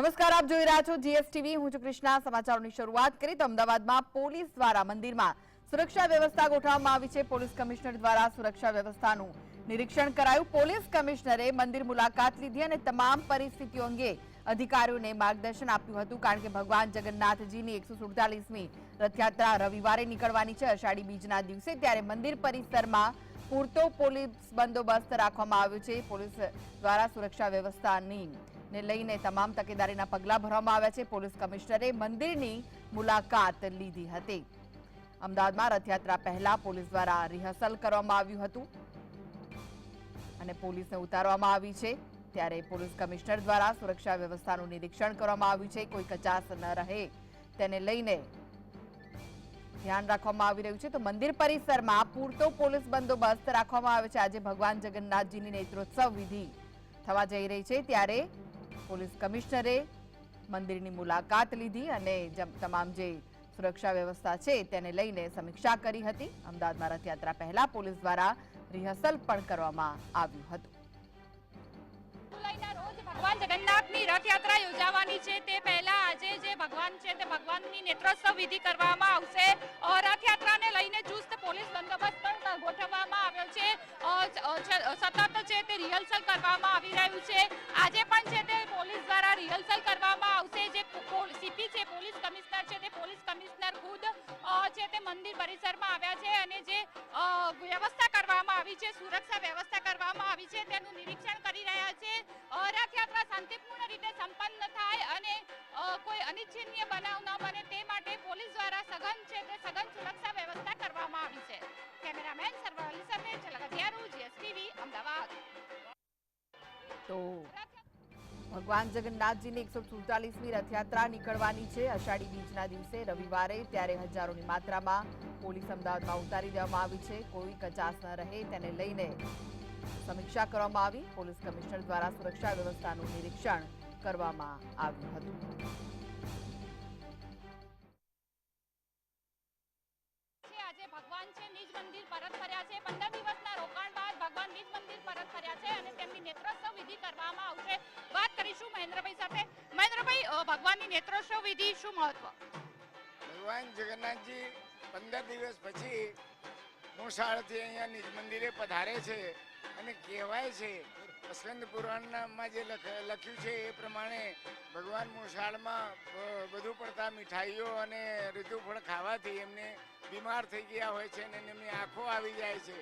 નમસ્કાર, આપ જોઈ રહ્યા છો જીએસટીવી હું છું કૃષ્ણા. સમાચારોની શરૂઆત કરી તો અમદાવાદમાં પોલીસ દ્વારા મંદિરમાં સુરક્ષા વ્યવસ્થા ગોઠવવામાં આવી છે. પોલીસ કમિશનર દ્વારા સુરક્ષા વ્યવસ્થાનું નિરીક્ષણ કરાયું. પોલીસ કમિશનરે મંદિર મુલાકાત લીધી અને તમામ પરિસ્થિતિઓ અંગે અધિકારીઓને માર્ગદર્શન આપ્યું હતું. કારણ કે ભગવાન જગન્નાથજીની એકસો સુડતાલીસમી રથયાત્રા રવિવારે નીકળવાની છે અષાઢી બીજના દિવસે. ત્યારે મંદિર પરિસરમાં પૂરતો પોલીસ બંદોબસ્ત રાખવામાં આવ્યો છે. પોલીસ દ્વારા સુરક્ષા વ્યવસ્થાની ને લઈને તમામ તકેદારીના પગલાં ભરવામાં આવ્યા છે. પોલીસ કમિશનરે મંદિરની મુલાકાત લીધી હતી. અમદાવાદમાં રથયાત્રા પહેલા પોલીસ દ્વારા રિહર્સલ કરવામાં આવ્યું હતું અને પોલીસને ઉતારવામાં આવી છે. ત્યારે પોલીસ કમિશનર દ્વારા સુરક્ષા વ્યવસ્થાનું નિરીક્ષણ કરવામાં આવ્યું છે. કોઈ કચાસ ન રહે. તેને લઈને ધ્યાન રાખવામાં આવી રહ્યું છે. તો મંદિર પરિસરમાં પૂરતો પોલીસ બંદોબસ્ત રાખવામાં આવે છે. આજે ભગવાન જગન્નાથજીની નેત્રોત્સવ વિધિ થવા જઈ રહી છે. ત્યારે પોલીસ કમિશનરે મંદિરની મુલાકાત લીધી અને તમામ જે સુરક્ષા વ્યવસ્થા છે તેને લઈને સમીક્ષા કરી હતી. અમદાવાદમાં રથયાત્રા પહેલા પોલીસ દ્વારા રિહર્સલ પણ કરવામાં આવ્યું હતું. ભગવાન જગન્નાથની રથયાત્રા યોજાવાની છે. તે પહેલા આજે જે ભગવાન છે તે ભગવાનની નેત્રોત્સવ વિધિ કરવામાં આવશે. રથયાત્રાને લઈને ચુસ્ત પોલીસ બંદોબસ્ત પણ ગોઠવવામાં આવ્યો છે. સતત છે તે રિહર્સલ કરવામાં આવી રહ્યું છે. આજે પણ રિહર્સલ કરવામાં આવશે. જે સીપી છે, પોલીસ કમિશનર છે, તે પોલીસ કમિશનર ખુદ છે તે મંદિર પરિસરમાં આવ્યા છે અને જે વ્યવસ્થા કરવામાં આવી છે, સુરક્ષા વ્યવસ્થા કરવામાં આવી છે, તેનું નિરીક્ષણ કરી રહ્યા છે. રથયાત્રા શાંતિપૂર્ણ રીતે સંપન્ન થાય અને કોઈ અનિચ્છનીય બનાવ ન બને તે માટે પોલીસ દ્વારા સઘન છે તે સઘન સુરક્ષા વ્યવસ્થા કરવામાં આવી છે. કેમેરામેન સર્વાલી સાથે જલગતિયારું જીએસટીવી, અમદાવાદ. તો ભગવાન જગન્નાથજીની એકસો સુડતાલીસમી રથયાત્રા નીકળવાની છે. અષાઢી બીજના દિવસે રવિવારે ત્યારે હજારોની માત્રામાં પોલીસ અમદાવાદમાં ઉતારી દેવામાં આવી છે. કોઈ કચાસ ન રહે તેને લઈને સમીક્ષા કરવામાં આવી. પોલીસ કમિશનર દ્વારા સુરક્ષા વ્યવસ્થાનું નિરીક્ષણ કરવામાં આવ્યું હતું. ભગવાન છે, નિજ મંદિર પરત ફર્યા છે. પંદર દિવસના ભગવાન નિજ મંદિર પરત ફર્યા છે અને તેમની નેત્રોત્સવ વિધિ કરવામાં આવશે. વાત કરીશું મહેન્દ્રભાઈ સાથે. મહેન્દ્રભાઈ ભગવાનની નેત્રોત્સવ વિધિ શું મહત્વ? ભગવાન જગન્નાથજી પંદર દિવસ પછી મોસાળથી અહીંયા નિજ મંદિરે પધારે છે અને કહેવાય છે, સ્કંદ પુરાણમાં જે લખ્યું છે એ પ્રમાણે ભગવાન મોસાળમાં વધુ પડતા મીઠાઈઓ અને ઋતુફળ ખાવાથી એમને બીમાર થઈ ગયા હોય છે અને એમની આંખો આવી જાય છે.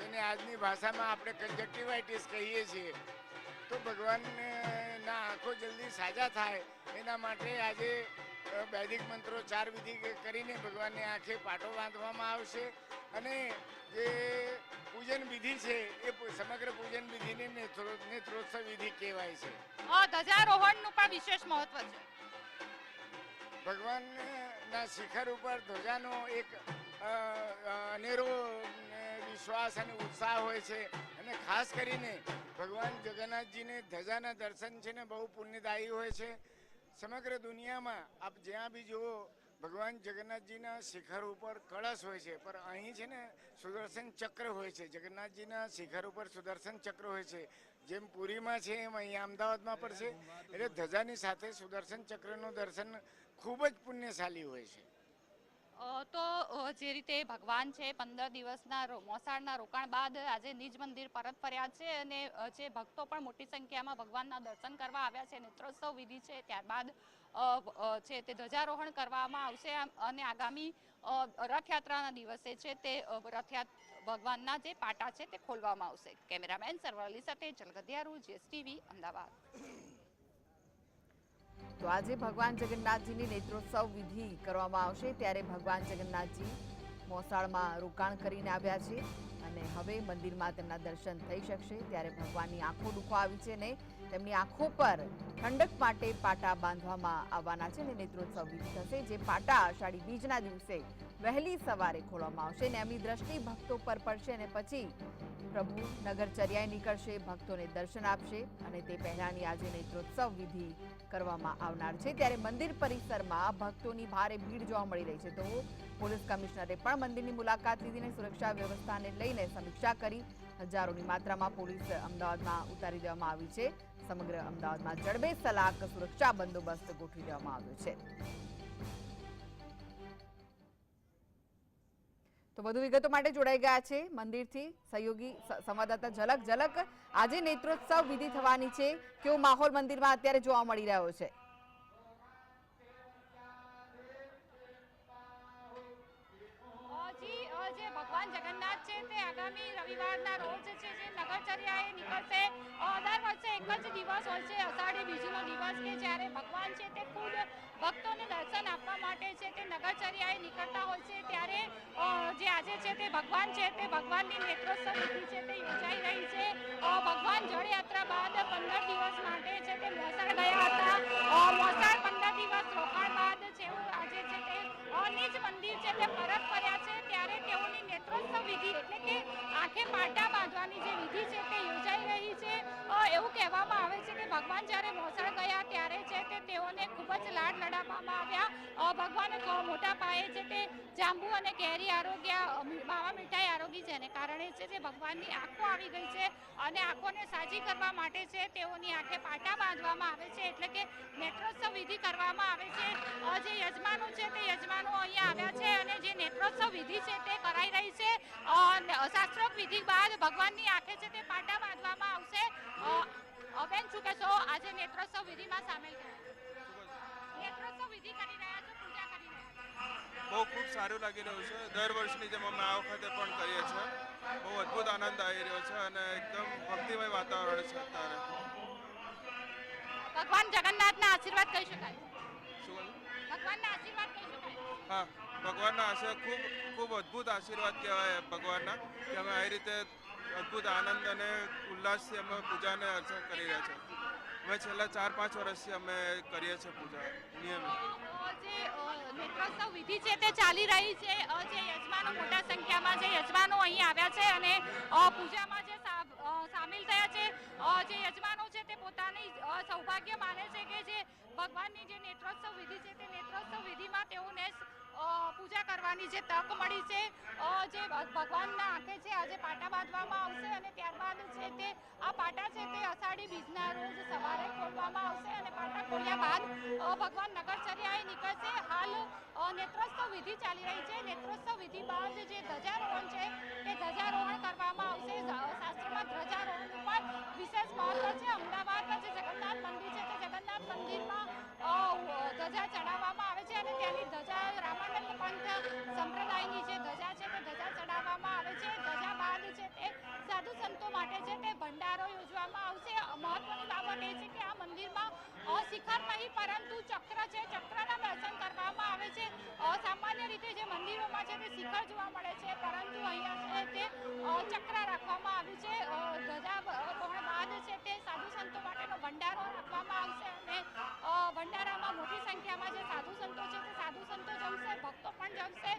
જેને આજની ભાષામાં આપણે કંજક્ટિવાઇટિસ કહીએ છીએ. તો ભગવાનના આંખો જલ્દી સાજા થાય એના માટે આજે વૈદિક મંત્રો ચાર વિધિ કરીને ભગવાનની આંખે પાટો બાંધવામાં આવશે. અને જે પૂજન વિધિ છે એ સમગ્ર પૂજન વિધિને નેત્રો નેત્રોત્સવ વિધિ કહેવાય છે. ધ્વજારોહણનું પણ વિશેષ મહત્વ છે. ભગવાનના શિખર ઉપર ધ્વજાનો એક અનેરો વિશ્વાસ અને ઉત્સાહ હોય છે અને ખાસ કરીને ભગવાન જગન્નાથજીને ધજાના દર્શન છે ને બહુ પુણ્યદાયી હોય છે. સમગ્ર દુનિયામાં આપ જ્યાં બી જુઓ, ભગવાન જગન્નાથજીના શિખર ઉપર કળશ હોય છે, પણ અહીં છે ને સુદર્શન ચક્ર હોય છે. જગન્નાથજીના શિખર ઉપર સુદર્શન ચક્ર હોય છે. જેમ પુરીમાં છે, એમ અહીંયા અમદાવાદમાં પણ છે. એટલે ધજાની સાથે સુદર્શન ચક્રનું દર્શન ખૂબ જ પુણ્યશાલી હોય છે. તો જે રીતે ભગવાન છે, પંદર દિવસના મોસાળના રોકાણ બાદ આજે નિજ મંદિર પરત ફર્યા છે અને જે ભક્તો પણ મોટી સંખ્યામાં ભગવાનના દર્શન કરવા આવ્યા છે, નેત્રોત્સવ વિધિ છે, ત્યારબાદ છે તે ધ્વજારોહણ કરવામાં આવશે અને આગામી રથયાત્રાના દિવસે છે તે રથયાત્રા ભગવાનના જે પાટા છે તે ખોલવામાં આવશે. કેમેરામેન સરવાલી સાથે જલગધિયારું જીએસટીવી, અમદાવાદ. તો આજે ભગવાન જગન્નાથજીની નેત્રોત્સવ વિધિ કરવામાં આવશે. ત્યારે ભગવાન જગન્નાથજી મોસાળમાં રોકાણ કરીને આવ્યા છે અને હવે મંદિરમાં તેમના દર્શન થઈ શકશે. ત્યારે ભગવાનની આંખો દુખો આવી છે ને તેમની આંખો પર ઠંડક માટે પાટા બાંધવામાં આવવાના છે ને નેત્રોત્સવ થશે, જે પાટા અષાઢી બીજના દિવસે વહેલી સવારે ખોલવામાં આવશે ને એમની દ્રષ્ટિ ભક્તો પર પડશે અને પછી પ્રભુ નગરચર્યાએ નીકળશે, ભક્તોને દર્શન આપશે અને તે પહેલાની આજે નેત્રોત્સવ વિધિ કરવામાં આવનાર છે. ત્યારે મંદિર પરિસરમાં ભક્તોની ભારે ભીડ જોવા મળી રહી છે. તો પોલીસ કમિશનરે પણ મંદિરની મુલાકાત લીધીને સુરક્ષા વ્યવસ્થાને લઈને સમીક્ષા કરી હજારોની માત્રામાં પોલીસ અમદાવાદમાં ઉતારી દેવામાં આવી છે. સમગ્ર અમદાવાદમાં જડબે સલાક સુરક્ષા બંદોબસ્ત ગોઠવી દેવામાં આવ્યો છે. તો વધુ વિગતો માટે જોડાઈ ગયા છે મંદિરથી સહયોગી સંવાદદાતા ઝલક ઝલક આજે નેત્રોત્સવ વિધિ થવાની છે. કેવો માહોલ મંદિરમાં અત્યારે જોવા મળી રહ્યો છે? છે તે આગામી રવિવારના રોજ છે, જે નગરચર્યાએ નીકળશે. દર વર્ષે એક જ દિવસ હોય છે, અષાઢી બીજનો દિવસ કે જ્યારે ભગવાન છે તે ખુદ ભક્તોને દર્શન આપવા માટે છે તે નગરચર્યાએ નીકળતા હોય છે, ત્યારે જે આજે છે તે ભગવાન છે તે ભગવાનની નેત્રોત્સવ વિધિ છે તે યોજાઈ રહી છે. ભગવાન જળયાત્રા બાદ પંદર દિવસ માટે છે તે મોસાળ ગયા હતા. મોસાળ પંદર દિવસ રોકાણ બાદ નિજ મંદિર છે તે પરત ફર્યા છે, ત્યારે તેઓની નેત્રોત્સવ વિધિ એટલે કે આંખે પાટા બાંધવાની જે વિધિ છે તે યોજાઈ રહી છે. એવું કહેવામાં આવે છે કે ભગવાન જ્યારે મોસળ ગયા ત્યારે છે તે તેઓને લાડ લડાવવામાં આવ્યા. ભગવાન મોટા પાયે છે તે જાંબુ અને કેરી આરોગ્ય માવા મીઠાઈ આરોગી જેને કારણે છે જે ભગવાનની આંખો આવી ગઈ છે અને આંખોને સાજી કરવા માટે છે તેઓની આંખે પાટા બાંધવામાં આવે છે. એટલે કે નેત્રોત્સવ વિધિ કરવામાં આવે છે. જે યજમાનો છે તે યજમાનો અહીંયા આવ્યા છે અને જે નેત્રોત્સવ વિધિ છે તે કરાઈ રહી છે. શાસ્ત્રોક વિધિ બાદ ભગવાનની આંખે છે તે પાટા બાંધવામાં આવશે. બેન શું કહેશો? આજે નેત્રોત્સવ વિધિમાં સામેલ થયા. વિધિ કરી રહ્યા છો પૂજા કરી રહ્યા છો. બહુ ખૂબ સારું લાગી રહ્યું છે. દર વર્ષની જેમ અમે આ વખતે પણ કરીએ છીએ. બહુ અદ્ભુત આનંદ આવી રહ્યો છે અને એકદમ ભક્તિમય વાતાવરણ છે અત્યારે. ભગવાન જગન્નાથના આશીર્વાદ કહી શકાય. શું ભગવાનના આશીર્વાદ કહી શકાય. હા ભગવાનના આશીર્વાદ ખૂબ ખૂબ અદ્ભુત આશીર્વાદ કહેવાય ભગવાનના કે અમે આવી રીતે અદ્ભુત આનંદ અને ઉલ્લાસથી અમે પૂજાને અર્ચન કરી રહ્યા છીએ. અમે છેલ્લા ચાર, પાંચ વર્ષથી અમે કરીએ છીએ પૂજા, નિયમિત. જે નેત્રોત્સવ વિધિ છે તે ચાલી રહી છે. જે યજમાનો મોટા સંખ્યામાં જે યજમાનો અહીં આવ્યા છે અને પૂજામાં જે સામેલ થયા છે જે યજમાનો છે તે પોતાની સૌભાગ્ય માને છે કે જે ભગવાનની જે નેત્રોત્સવ વિધિ છે તે નેત્રોત્સવ વિધિમાં તેઓને પૂજા કરવાની જે તક મળી છે જે ભગવાનના આંખે છે, આજે પાટા બાંધવામાં આવશે અને ત્યારબાદ છે તે, આ પાટા છે તે અષાઢી બીજના રોજ સવારે ખોલવામાં આવશે અને પાટા ખોલ્યા બાદ ભગવાન નગરચર્યાએ નીકળશે. હાલ નેત્રોત્સવ વિધિ ચાલી રહી છે. નેત્રોત્સવ વિધિ બાદ જે ધ્વજારોહણ છે, તે ધ્વજારોહણ કરવામાં આવશે. જે મંદિરોમાં છે તે શિખર જોવા મળે છે, પરંતુ અહીંયા છે તે ચક્ર રાખવામાં આવ્યું છે. ધજા બ- બાદ છે તે સાધુ સંતો માટેનો ભંડારો રાખવામાં આવશે અને ભંડારામાં મોટી સંખ્યામાં જે સાધુ સંતો છે તે સાધુ સંતો જમશે, ભક્તો પણ જમશે.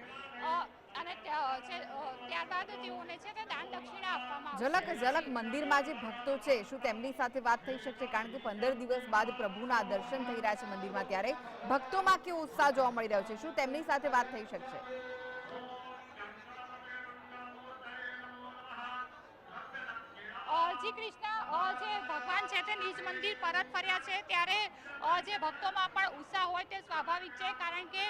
ઝલક ઝલક મંદિરમાં જે ભક્તો છે, શું તેમની સાથે વાત થઈ શકશે? કારણ કે પંદર દિવસ બાદ પ્રભુના દર્શન થઈ રહ્યા છે મંદિરમાં ત્યારે. ભક્તોમાં કેવો ઉત્સાહ જોવા મળી રહ્યો છે? શું તેમની સાથે વાત થઈ શકશે? જી કૃષ્ણ જે ભગવાન છે તે નિજ મંદિર પરત ફર્યા છે, ત્યારે જે ભક્તોમાં પણ ઉત્સાહ હોય તે સ્વાભાવિક છે, કારણ કે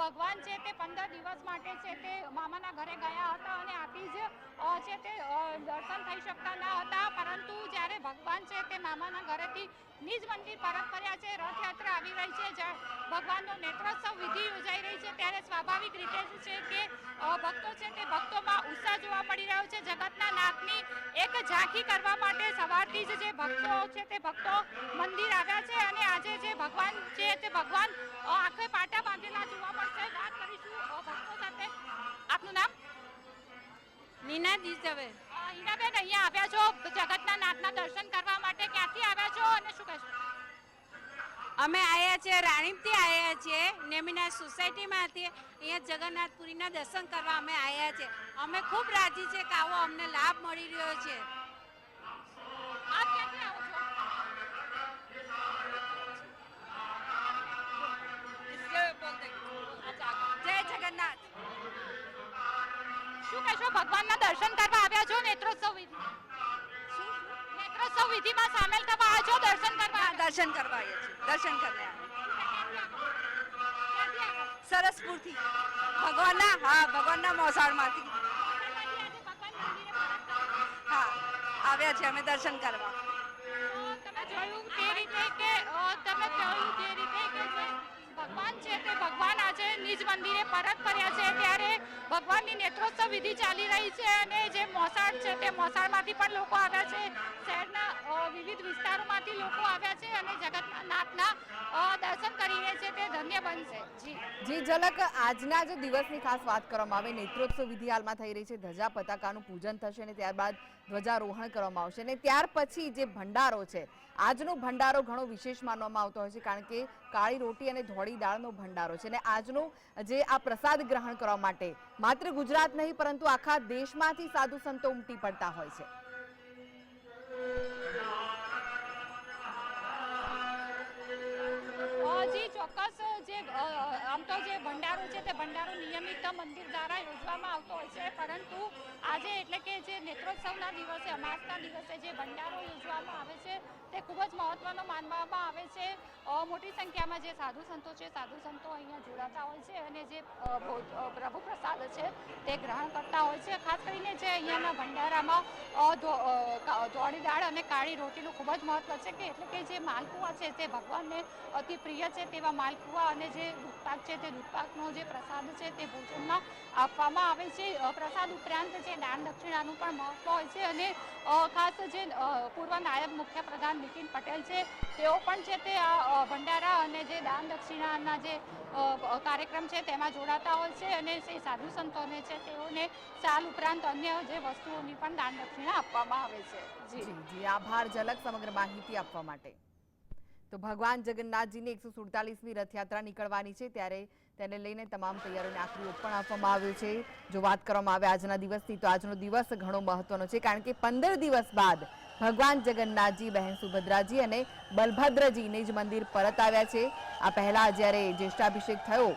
ભગવાન છે તે પંદર દિવસ માટે છે તે મામાના ઘરે ગયા હતા અને આથી જ છે તે દર્શન થઈ શકતા ન હતા, પરંતુ જ્યારે ભગવાન છે તે મામાના ઘરેથી નિજ મંદિર પરત ફર્યા છે, રથયાત્રા આવી રહી છે, જ્યાં ભગવાનનો નેત્રોત્સવ વિધિ યોજાઈ રહી છે, ત્યારે સ્વાભાવિક રીતે જ છે કે ભક્તો છે તે ભક્તોમાં ઉત્સાહ જોવા મળી રહ્યો છે. જગતના નાથની એક ઝાંખી કરવા માટે સવારથી જ જે ભક્તો છે તે ભક્તો મંદિર આવ્યા છે અને આજે જે ભગવાન છે તે ભગવાન આખે પાટા બાંધેલા જોવા મળશે. વાત કરીશું ભક્તો સાથે. આપનું નામ? નીના દીસવે અ, અહીંયા આવ્યા છો જગતના નાથના દર્શન કરવા માટે ક્યાંથી આવ્યા છો અને શું કહેશો? અમે આવ્યા છીએ રાણીપથી આવ્યા છીએ નેમિના સોસાયટીમાંથી. અહીંયા જગન્નાથપુરીના દર્શન કરવા અમે આવ્યા છીએ. અમે ખૂબ રાજી છે કે આવો અમને લાભ મળી રહ્યો છે. ભગવાનના દર્શન કરવા આવ્યા છો નેત્રોત્સવ વિધિ? નેત્રોત્સવ વિધિમાં સામેલ થવા આવ્યા છો દર્શન કરવા? દર્શન કરવા આવ્યા છે દર્શન કરવા સરસપુરથી ભગવાનના હા ભગવાનના મોસાળમાંથી. હા આવ્યા છે અમે દર્શન કરવા. તમે જોયું તે રીતે કે તમે કહ્યું જે રીતે કે ભગવાન છે તે ભગવાન આજે નિજ મંદિરે પરત ફર્યા છે ત્યારે ભગવાનની નેત્રોત્સવ વિધિ ચાલી રહી છે અને જે મોસાળ છે તે મોસાળમાંથી પણ લોકો આવ્યા છે. શહેરના અ, વિવિધ વિસ્તારોમાંથી લોકો આવ્યા છે અને જગન્નાથના દર્શન કરીને છે તે ધન્ય બનશે. જી. જી, ઝલક, આજના જે દિવસની ખાસ વાત કરવામાં આવે. નેત્રોત્સવ વિધિ હાલમાં થઈ રહી છે. ધજા પતાકાનું પૂજન થશે અને ત્યારબાદ ધ્વજારોહણ કરવામાં આવશે. અને ત્યાર પછી જે ભંડારો છે, આજનો ભંડારો ઘણો વિશેષ માનવામાં આવતો હોય છે, કારણ કે કાળી રોટી અને ધોળી દાળનો ભંડારો છે. અને આજનો જે આ પ્રસાદ ગ્રહણ કરવા માટે માત્ર ગુજરાત નહીં, પરંતુ આખા દેશમાંથી સાધુ સંતો ઉમટી પડતા હોય છે. ચોક્કસ જે આમ તો જે ભંડારો છે તે ભંડારો નિયમિત મંદિર દ્વારા યોજવામાં આવતો હોય છે. પરંતુ આજે એટલે કે જે નેત્રોત્સવના દિવસે, અમાસના દિવસે જે ભંડારો યોજવામાં આવે છે, તે ખૂબ જ મહત્વનો માનવામાં આવે છે. મોટી સંખ્યામાં જે સાધુ સંતો છે, સાધુ સંતો અહીંયા જોડાતા હોય છે અને જે પ્રભુ પ્રસાદ છે તે ગ્રહણ કરતા હોય છે. ખાસ કરીને જે અહીંયાના ભંડારામાં ધોળી દાળ અને કાળી રોટીનું ખૂબ જ મહત્વ છે કે એટલે કે જે માલપુઆ છે તે ભગવાનને અતિ પ્રિય છે તેવા માલપુઆ અને જે દૂધપાક છે તે દૂધપાકનો જે પ્રસાદ છે તે ભોજનમાં આપવામાં આવે છે. પ્રસાદ ઉપરાંત જે દાન દક્ષિણાનું પણ મહત્વ હોય છે અને ખાસ જે પૂર્વ નાયબ મુખ્ય પ્રધાન નીતિન પટેલ છે તેઓ પણ છે તે આ ભંડારા અને જે દાન દક્ષિણાના જે કાર્યક્રમ છે તેમાં જોડાતા હોય છે અને જે સાધુ સંતોને છે તેઓને સાલ ઉપરાંત અન્ય જે વસ્તુઓની પણ દાન દક્ષિણા આપવામાં આવે છે. જી જી. આભાર. ઝલક સમગ્ર માહિતી આપવા માટે. તો ભગવાન જગન્નાથજીની એકસો સુડતાલીસમી રથયાત્રા નીકળવાની છે. ત્યારે તેને લઈને તમામ તૈયારીઓને આખરી પણ આપવામાં આવ્યો છે. જો વાત કરવામાં આવે આજના દિવસની, તો આજનો દિવસ ઘણો મહત્વનો છે, કારણ કે પંદર દિવસ બાદ ભગવાન જગન્નાથજી, બહેન સુભદ્રાજી અને બલભદ્રજીને જ મંદિર પરત આવ્યા છે. આ પહેલાં જ્યારે જ્યેષ્ઠાભિષેક થયો,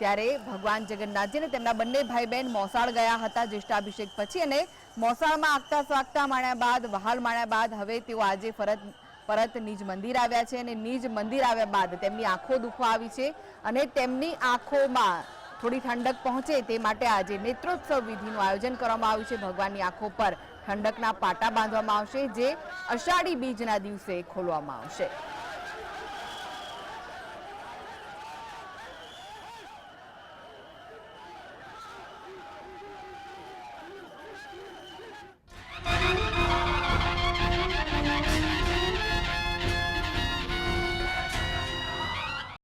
ત્યારે ભગવાન જગન્નાથજી અને તેમના બંને ભાઈ બહેન મોસાળ ગયા હતા જ્યેષ્ઠાભિષેક પછી અને મોસાળમાં આગતા સ્વાગતા માણ્યા બાદ, વહાલ માણ્યા બાદ, હવે તેઓ આજે ફરત પરત નિજ મંદિર આવ્યા છે અને નિજ મંદિર આવ્યા બાદ તેમની આંખો દુખવા આવી છે અને તેમની આંખોમાં થોડી ઠંડક પહોંચે તે માટે આજે નેત્રોત્સવ વિધિનું આયોજન કરવામાં આવ્યું છે. ભગવાનની આંખો પર ઠંડકના પાટા બાંધવામાં આવશે, જે અષાઢી બીજના દિવસે ખોલવામાં આવશે.